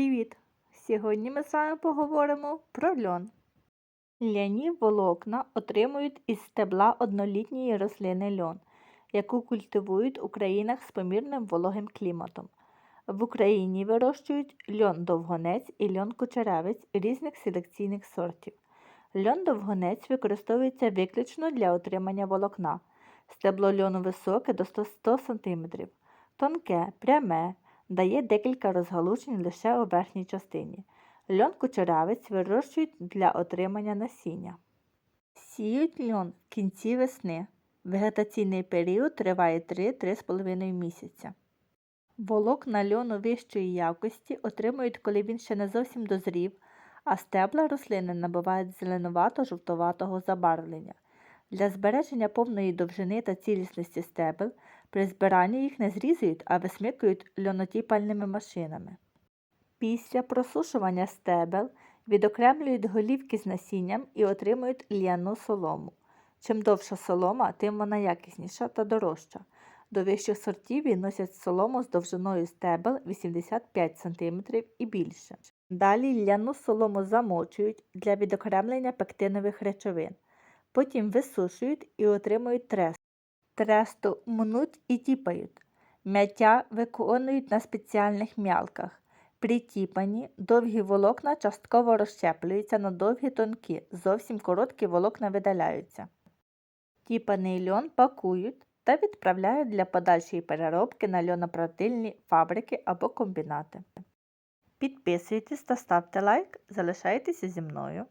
Привіт! Сьогодні ми з вами поговоримо про льон. Ляні волокна отримують із стебла однолітньої рослини льон, яку культивують у країнах з помірним вологим кліматом. В Україні вирощують льон довгонець і льон кучерявець різних селекційних сортів. Льон довгонець використовується виключно для отримання волокна. Стебло льону високе до 100 100 см, тонке, пряме, дає декілька розгалужень лише у верхній частині. Льон кучерявець вирощують для отримання насіння. Сіють льон в кінці весни. Вегетаційний період триває 3-3,5 місяця. Волокна льону вищої якості отримують, коли він ще не зовсім дозрів, а стебла рослини набувають зеленувато-жовтуватого забарвлення. Для збереження повної довжини та цілісності стебел при збиранні їх не зрізують, а висмикують льонотіпальними машинами. Після просушування стебел відокремлюють голівки з насінням і отримують л'яну солому. Чим довша солома, тим вона якісніша та дорожча. До вищих сортів відносять солому з довжиною стебел 85 см і більше. Далі ляну солому замочують для відокремлення пектинових речовин. Потім висушують і отримують трест. Тресту мнуть і тіпають. М'яття виконують на спеціальних м'ялках. При тіпанні довгі волокна частково розщеплюються на довгі тонкі, зовсім короткі волокна видаляються. Тіпаний льон пакують та відправляють для подальшої переробки на льонопротильні фабрики або комбінати. Підписуйтесь та ставте лайк, залишайтеся зі мною.